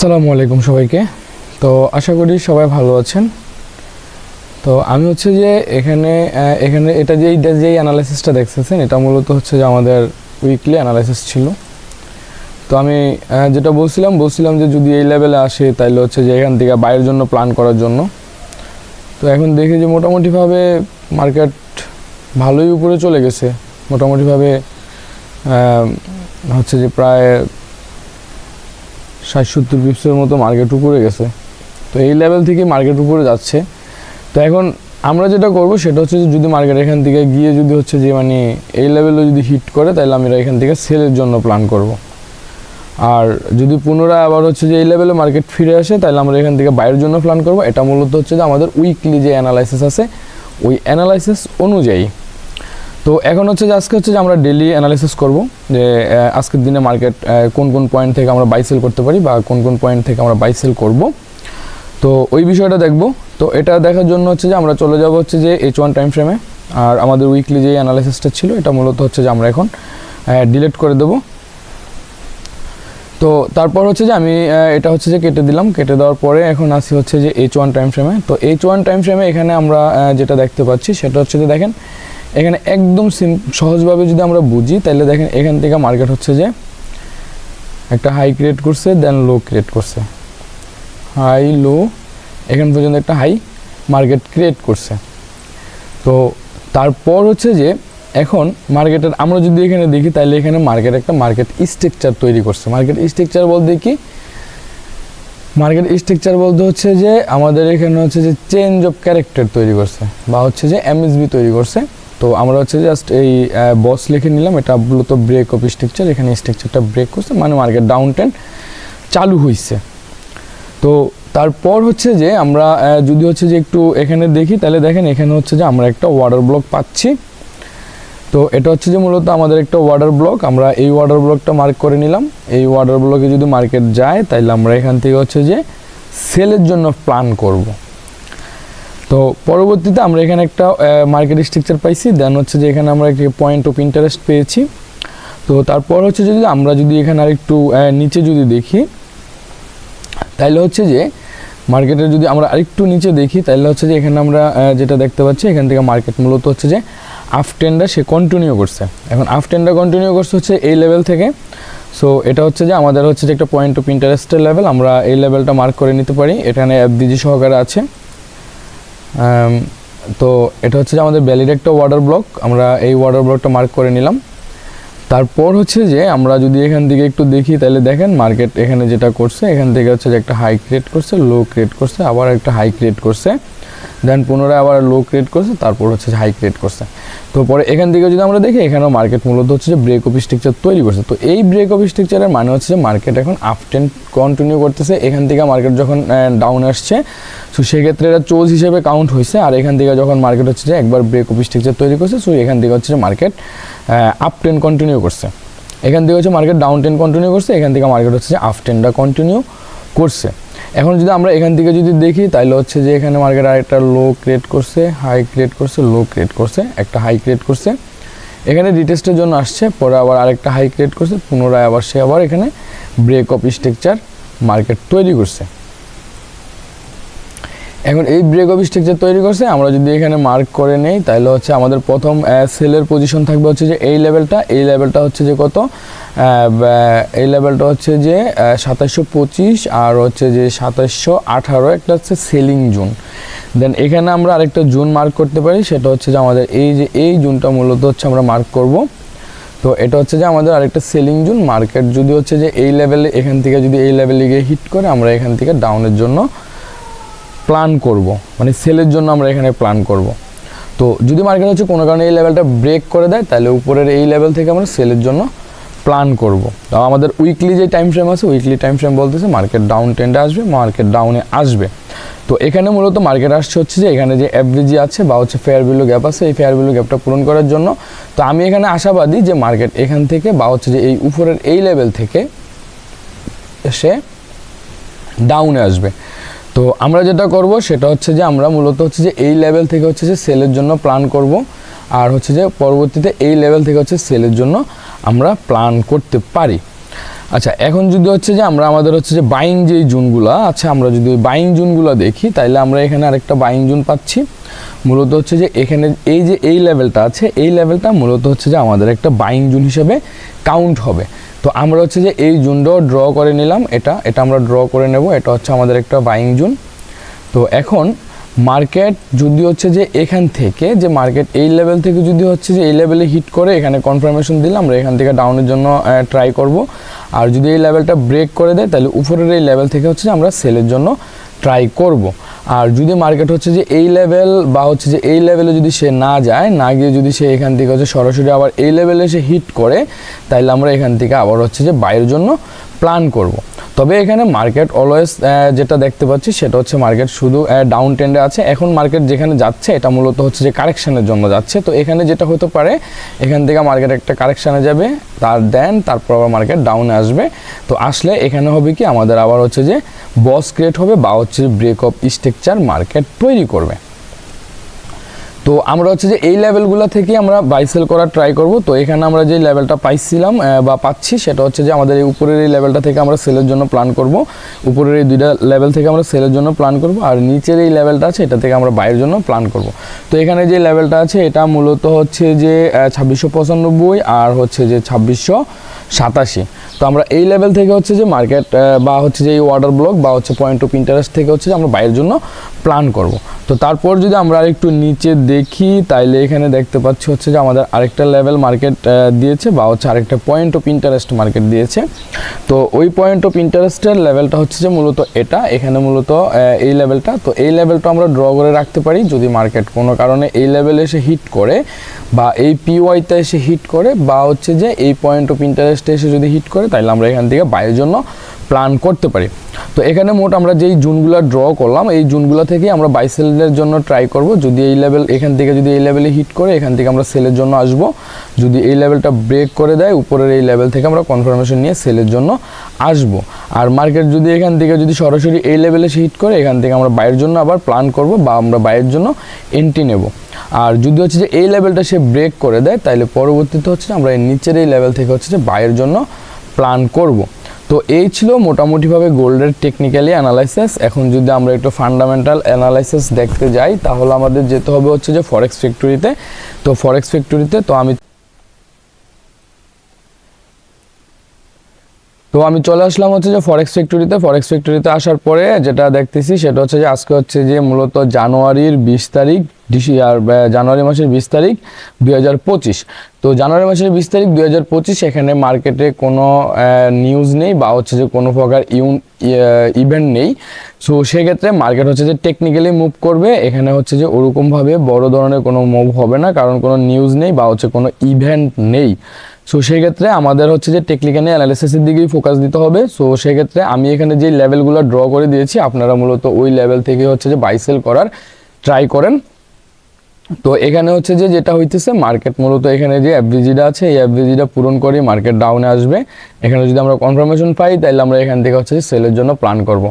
আসসালামু আলাইকুম সবাইকে। তো আশা করি সবাই ভালো আছেন। তো আমি হচ্ছে যে এখানে এখানে এটা যে এইটা যেই অ্যানালাইসিসটা দেখতেছেন, এটা মূলত হচ্ছে যে আমাদের উইকলি অ্যানালাইসিস ছিল। তো আমি যেটা বলছিলাম বলছিলাম যে যদি এই লেভেলে আসে তাহলে হচ্ছে যে এখান থেকে বাইরের জন্য প্ল্যান করার জন্য। তো এখন দেখি যে মোটামুটিভাবে মার্কেট ভালোই উপরে চলে গেছে। মোটামুটিভাবে হচ্ছে যে প্রায় ষাট সত্তর পিপসের মতো মার্কেট উপরে গেছে। তো এই লেভেল থেকে মার্কেট উপরে যাচ্ছে। তো এখন আমরা যেটা করব সেটা হচ্ছে যে যদি মার্কেট এখান থেকে গিয়ে যদি হচ্ছে যে মানে এই লেভেলে যদি হিট করে, তাহলে আমরা এখান থেকে সেলের জন্য প্ল্যান করব। আর যদি পুনরায় আবার হচ্ছে যে এই লেভেলে মার্কেট ফিরে আসে, তাহলে আমরা এখান থেকে বাইরের জন্য প্ল্যান করব। এটা মূলত হচ্ছে যে আমাদের উইকলি যে অ্যানালাইসিস আছে, ওই অ্যানালাইসিস অনুযায়ী। তো এখন হচ্ছে যে আজকে হচ্ছে যে আমরা ডেলি অ্যানালিসিস করব যে আজকের দিনে মার্কেট কোন কোন পয়েন্ট থেকে আমরা বাই সেল করতে পারি বা কোন কোন পয়েন্ট থেকে আমরা বাই সেল করব। তো ওই বিষয়টা দেখব। তো এটা দেখার জন্য হচ্ছে যে আমরা চলে যাব হচ্ছে যে এইচ ওয়ান টাইম ফ্রেমে আর আমাদের উইকলি যে অ্যানালাইসিসটা ছিল, এটা মূলত হচ্ছে যে আমরা এখন ডিলিট করে দেব। তো তারপর হচ্ছে যে আমি এটা হচ্ছে যে কেটে দিলাম। কেটে দেওয়ার পরে এখন আসি হচ্ছে যে এইচ ওয়ান টাইম ফ্রেমে তো এইচ ওয়ান টাইম ফ্রেমে এখানে আমরা যেটা দেখতে পাচ্ছি, সেটা হচ্ছে যে দেখেন এখানে একদম সিম সহজভাবে যদি আমরা বুঝি, তাহলে দেখেন এখান থেকে মার্কেট হচ্ছে যে একটা হাই ক্রিয়েট করছে দেন লো ক্রিয়েট করছে। হাই লো এখান পর্যন্ত একটা হাই মার্কেট ক্রিয়েট করছে। তো তারপর হচ্ছে যে এখন মার্কেটের আমরা যদি এখানে দেখি, তাহলে এখানে মার্কেট একটা মার্কেট স্ট্রাকচার তৈরি করছে। মার্কেট স্ট্রাকচার বলতে কি? মার্কেট স্ট্রাকচার বলতে হচ্ছে যে আমাদের এখানে হচ্ছে যে চেঞ্জ অফ ক্যারেক্টার তৈরি করছে, বা হচ্ছে যে এমএসবি তৈরি করছে। তো আমরা হচ্ছে জাস্ট এই বস লিখে নিলাম। এটা মূলত ব্রেক অফ স্ট্রাকচার এখানে স্ট্রাকচারটা ব্রেক করছে মানে মার্কেট ডাউন ট্রেন্ড চালু হয়েছে তো তারপর হচ্ছে যে আমরা যদি হচ্ছে যে একটু এখানে দেখি, তাহলে দেখেন এখানে হচ্ছে যে আমরা একটা ওয়াটার ব্লক পাচ্ছি। তো এটা হচ্ছে যে মূলত আমাদের একটা ওয়াটার ব্লক আমরা এই ওয়াটার ব্লকটা মার্ক করে নিলাম। এই ওয়াটার ব্লকে যদি মার্কেট যায় তাহলে আমরা এখান থেকে হচ্ছে যে সেলের জন্য প্ল্যান করব। তো পরবর্তীতে আমরা এখানে একটা মার্কেট স্ট্রাকচার পাইছি। দেন হচ্ছে যে এখানে আমরা একটি পয়েন্ট অফ ইন্টারেস্ট পেয়েছি। তো তারপর হচ্ছে যদি আমরা যদি এখানে আরেকটু নিচে যদি দেখি তাহলে হচ্ছে যে মার্কেটের যদি আমরা আরেকটু নিচে দেখি তাহলে হচ্ছে যে এখানে আমরা যেটা দেখতে পাচ্ছি, এখান থেকে মার্কেট মূলত হচ্ছে যে আফ টেন্ডার সে কন্টিনিউ করছে। এখন আফ টেন্ডার কন্টিনিউ করছে হচ্ছে এই লেভেল থেকে। সো এটা হচ্ছে যে আমাদের হচ্ছে যে একটা পয়েন্ট অফ ইন্টারেস্টের লেভেল আমরা এই লেভেলটা মার্ক করে নিতে পারি। এখানে এফডিজি সহকারে আছে। তো এটা হচ্ছে যে আমাদের ভ্যালিড একটা ওয়াটার ব্লক আমরা এই ওয়াটার ব্লকটা মার্ক করে নিলাম। তারপর হচ্ছে যে আমরা যদি এখান থেকে একটু দেখি, তাহলে দেখেন মার্কেট এখানে যেটা করছে, এখান থেকে হচ্ছে যে একটা হাই ক্রিয়েট করছে লো ক্রিয়েট করছে, আবার একটা হাই ক্রিয়েট করছে। দেন পুনরায় আবার লো ক্রিয়েট করছে, তারপর হচ্ছে হাই ক্রিয়েট করছে। তো পরে এখান থেকে যদি আমরা দেখি, এখানেও মার্কেট মূলত হচ্ছে যে ব্রেক অফ স্ট্রাকচার তৈরি করছে। তো এই ব্রেক অফ স্ট্রাকচারের মানে হচ্ছে যে মার্কেট এখন আপ টেন কন্টিনিউ করতেছে। এখান থেকে মার্কেট যখন ডাউন আসছে সো সেক্ষেত্রে এটা চোজ হিসেবে কাউন্ট হয়েছে আর এখান থেকে যখন মার্কেট হচ্ছে যে একবার ব্রেক অফ স্ট্রাকচার তৈরি করছে সো এখান থেকে হচ্ছে যে মার্কেট আপ টেন কন্টিনিউ করছে। এখান থেকে হচ্ছে মার্কেট ডাউন টেন কন্টিনিউ করছে, এখান থেকে মার্কেট হচ্ছে যে আপ টেনটা কন্টিনিউ করছে। এখন যদি আমরা এখান থেকে যদি দেখি তাহলে হচ্ছে যে এখানে মার্কেট আরেকটা লো ক্রিয়েট করছে হাই ক্রিয়েট করছে লো ক্রিয়েট করছে, একটা হাই ক্রিয়েট করছে। এখানে রিটেস্টের জন্য আসছে, পরে আবার আরেকটা হাই ক্রিয়েট করছে, পুনরায় আবার সে আবার এখানে ব্রেক অফ স্ট্রাকচার মার্কেট তৈরি করছে। এখন এই ব্রেক অফ স্ট্রাকচার তৈরি করছে, আমরা যদি এখানে মার্ক করে নেই, তাহলে হচ্ছে আমাদের প্রথম সেলের পজিশন থাকবে হচ্ছে যে এই লেভেলটা এই লেভেলটা হচ্ছে যে কত? এই লেভেলটা হচ্ছে যে সাতাশশো পঁচিশ আর হচ্ছে যে সাতাশশো আঠারো, একটা হচ্ছে সেলিং জোন দেন এখানে আমরা আরেকটা জোন মার্ক করতে পারি, সেটা হচ্ছে যে আমাদের এই যে, এই জোনটা মূলত হচ্ছে আমরা মার্ক করব। তো এটা হচ্ছে যে আমাদের আরেকটা সেলিং জোন মার্কেট যদি হচ্ছে যে এই লেভেলে এখান থেকে যদি এই লেভেলে গিয়ে হিট করে, আমরা এখান থেকে ডাউনের জন্য প্ল্যান করব। মানে সেলের জন্য আমরা এখানে প্ল্যান করব। তো যদি মার্কেট হচ্ছে কোনো কারণে এই লেভেলটা ব্রেক করে দেয়, তাহলে উপরের এই লেভেল থেকে আমরা সেলের জন্য প্ল্যান করব। তো আমাদের উইকলি যে টাইম ফ্রেম আছে উইকলি টাইম ফ্রেম বলতেছে মার্কেট ডাউন ট্রেন্ডে আসবে মার্কেট ডাউনে আসবে। তো এখানে মূলত মার্কেট আসছে হচ্ছে যে এখানে যে অ্যাভারেজি আছে বা হচ্ছে ফেয়ার ভ্যালু গ্যাপ আছে, এই ফেয়ার ভ্যালু গ্যাপটা পূরণ করার জন্য। তো আমি এখানে আশাবাদী যে মার্কেট এখান থেকে বা হচ্ছে যে এই উপরের এই লেভেল থেকে সে ডাউনে আসবে। তো আমরা যেটা করব সেটা হচ্ছে যে আমরা মূলত হচ্ছে যে এই লেভেল থেকে হচ্ছে যে সেলের জন্য প্ল্যান করব। আর হচ্ছে যে পরবর্তীতে এই লেভেল থেকে হচ্ছে সেলের জন্য আমরা প্ল্যান করতে পারি। আচ্ছা এখন যদি হচ্ছে যে আমরা আমাদের হচ্ছে যে বাইং যেই জুনগুলো আচ্ছা আমরা যদি ওই বাইং জুনগুলো দেখি, তাইলে আমরা এখানে আরেকটা বাইং জুন পাচ্ছি। মূলত হচ্ছে যে এখানে এই যে এই লেভেলটা আছে, এই লেভেলটা মূলত হচ্ছে যে আমাদের একটা বাইং জুন হিসেবে কাউন্ট হবে। তো আমরা হচ্ছে যে এই জুনটাও ড্র করে নিলাম, এটা এটা আমরা ড্র করে নেব, এটা হচ্ছে আমাদের একটা বাইং জুন। তো এখন মার্কেট যদি হচ্ছে যে এখান থেকে, যে মার্কেট এই লেভেল থেকে যদি হচ্ছে যে এই লেভেলে হিট করে, এখানে কনফার্মেশন দিলে আমরা এখান থেকে ডাউনের জন্য ট্রাই করব। আর যদি এই লেভেলটা ব্রেক করে দেয়, তাহলে উপরের এই লেভেল থেকে হচ্ছে আমরা সেলের জন্য ট্রাই করব। আর যদি মার্কেট হচ্ছে যে এই লেভেল বা হচ্ছে যে এই লেভেলে যদি সে না যায়, না গিয়ে যদি সে এখান থেকে হচ্ছে সরাসরি আবার এই লেভেলে সে হিট করে, তাইলে আমরা এখান থেকে আবার হচ্ছে যে বাইরের জন্য প্ল্যান করব। তবে এখানে মার্কেট অলওয়েজ যেটা দেখতে পাচ্ছি সেটা হচ্ছে মার্কেট শুধু ডাউন ট্রেন্ডে আছে। এখন মার্কেট যেখানে যাচ্ছে, এটা মূলত হচ্ছে যে কারেকশানের জন্য যাচ্ছে। তো এখানে যেটা হতে পারে, এখান থেকে মার্কেট একটা কারেকশানে যাবে, তার দেন তারপর আবার মার্কেট ডাউনে আসবে। তো আসলে এখানে হবে কি, আমাদের আবার হচ্ছে যে বস ক্রিয়েট হবে বা হচ্ছে ব্রেক অফ স্ট্রাকচার মার্কেট তৈরি করবে। তো আমরা হচ্ছে যে এই লেভেলগুলো থেকে আমরা বাইসেল করার ট্রাই করব। তো এখানে আমরা যে লেভেলটা পাইছিলাম বা পাচ্ছি, সেটা হচ্ছে যে আমাদের এই উপরের এই লেভেলটা থেকে আমরা সেলের জন্য প্ল্যান করব। উপরের এই দুইটা লেভেল থেকে আমরা সেলের জন্য প্ল্যান করব, আর নিচের এই লেভেলটা আছে, এটা থেকে আমরা বাইরের জন্য প্ল্যান করব। তো এখানে যে লেভেলটা আছে, এটা মূলত হচ্ছে যে ছাব্বিশশো পঁচানব্বই আর হচ্ছে যে ছাব্বিশশো সাতাশি। তো আমরা এই লেভেল থেকে হচ্ছে যে মার্কেট বা হচ্ছে যে এই ওয়াটার ব্লক বা হচ্ছে পয়েন্ট অফ ইন্টারেস্ট থেকে হচ্ছে যে আমরা বাইরের জন্য প্ল্যান করব। তো তারপর যদি আমরা আরেকটু নিচে দেখি, তাইলে এখানে দেখতে পাচ্ছি হচ্ছে যে আমাদের আরেকটা লেভেল মার্কেট দিয়েছে বা হচ্ছে আরেকটা পয়েন্ট অফ ইন্টারেস্ট মার্কেট দিয়েছে। তো ওই পয়েন্ট অফ ইন্টারেস্টের লেভেলটা হচ্ছে যে মূলত এটা, এখানে মূলত এই লেভেলটা তো এই লেভেলটা আমরা ড্র করে রাখতে পারি যদি মার্কেট কোনো কারণে এই লেভেলে এসে হিট করে বা এই পিওয়াইতে এসে হিট করে বা হচ্ছে যে এই পয়েন্ট অফ ইন্টারেস্টে এসে যদি হিট করে তাহলে আমরা এখান থেকে বাইরের জন্য প্ল্যান করতে পারি। তো এখানে মোট আমরা যেই জুনগুলো ড্র করলাম, এই জুনগুলো থেকে আমরা বাই সেলের জন্য ট্রাই করব। যদি এই লেভেল এখান থেকে যদি এই লেভেলে হিট করে, এখান থেকে আমরা সেলের জন্য আসব। যদি এই লেভেলটা ব্রেক করে দেয়, উপরের এই লেভেল থেকে আমরা কনফার্মেশন নিয়ে সেলের জন্য আসব। আর মার্কেট যদি এখান থেকে যদি সরাসরি এই লেভেলে হিট করে, এখান থেকে আমরা বাইরের জন্য আবার প্ল্যান করব বা আমরা বাইরের জন্য এন্ট্রি নেব। আর যদি হচ্ছে যে এই লেভেলটা সে ব্রেক করে দেয় তাহলে পরবর্তীতে হচ্ছে আমরা এই নিচের এই লেভেল থেকে হচ্ছে যে বাইরের জন্য প্ল্যান করব। তো এই ছিল মোটামুটিভাবে গোল্ডের টেকনিক্যালি অ্যানালাইসিস এখন যদি আমরা একটু ফান্ডামেন্টাল অ্যানালাইসিস দেখতে যাই, তাহলে আমাদের যেতে হবে হচ্ছে যে ফরেক্স ফ্যাক্টরিতে তো। ফরেক্স ফ্যাক্টরিতে তো আমি তো আমি চলে আসলাম হচ্ছে যে ফরেক্স ফ্যাক্টরিতে ফরেক্স ফ্যাক্টরিতে আসার পরে যেটা দেখতেছি সেটা হচ্ছে যে আজকে হচ্ছে যে মূলত জানুয়ারির বিশ তারিখ, ডিসি আর জানুয়ারি মাসের বিশ তারিখ দুই হাজার পঁচিশ। তো জানুয়ারি মাসের বিশ তারিখ দুই হাজার পঁচিশ এখানে মার্কেটে কোনো নিউজ নেই বা হচ্ছে যে কোনো প্রকার ইউন ইভেন্ট নেই। সো সেক্ষেত্রে মার্কেট হচ্ছে যে টেকনিক্যালি মুভ করবে। এখানে হচ্ছে যে ওরকমভাবে বড় ধরনের কোনো মুভ হবে না। কারণ কোনো নিউজ নেই বা হচ্ছে কোনো ইভেন্ট নেই। সো সেক্ষেত্রে আমাদের হচ্ছে যে টেকনিক্যাল অ্যানালিসিসের দিকেই ফোকাস দিতে হবে। সো সেক্ষেত্রে আমি এখানে যে লেভেলগুলো ড্র করে দিয়েছি, আপনারা মূলত ওই লেভেল থেকে হচ্ছে যে বাইসেল করার ট্রাই করেন। তো এখানে হচ্ছে যে যেটা হইতেছে মার্কেট মূলত এখানে যে অ্যাভারেজিটা আছে, এই অ্যাভারেজিটা পূরণ করে মার্কেট ডাউনে আসবে। এখানে যদি আমরা কনফার্মেশন পাই তাহলে আমরা এখান থেকে হচ্ছে সেলের জন্য প্ল্যান করব।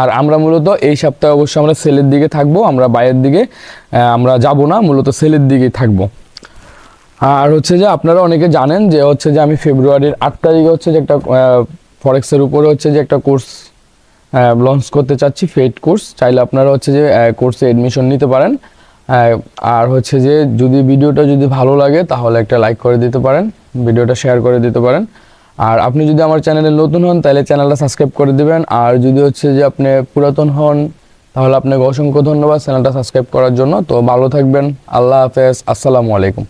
আর আমরা মূলত এই সপ্তাহে অবশ্যই আমরা সেলের দিকে থাকব, আমরা বাইরের দিকে আমরা যাব না, মূলত সেলের দিকেই থাকব। আর হচ্ছে যে আপনারা অনেকে জানেন যে হচ্ছে যে আমি ফেব্রুয়ারির আট তারিখে হচ্ছে যে একটা ফরেক্সের উপরে হচ্ছে যে একটা কোর্স লঞ্চ করতে চাচ্ছি ফেড কোর্স। চাইলে আপনারা হচ্ছে যে কোর্সে এডমিশন নিতে পারেন। আর হচ্ছে যে যদি ভিডিওটা যদি ভালো লাগে, তাহলে একটা লাইক করে দিতে পারেন, ভিডিওটা শেয়ার করে দিতে পারেন। আর আপনি যদি আমার চ্যানেলে নতুন হন, তাহলে চ্যানেলটা সাবস্ক্রাইব করে দেবেন। আর যদি হচ্ছে যে আপনি পুরাতন হন, তাহলে আপনাকে অসংখ্য ধন্যবাদ চ্যানেলটা সাবস্ক্রাইব করার জন্য। তো ভালো থাকবেন, আল্লাহ হাফেজ, আসসালামু আলাইকুম।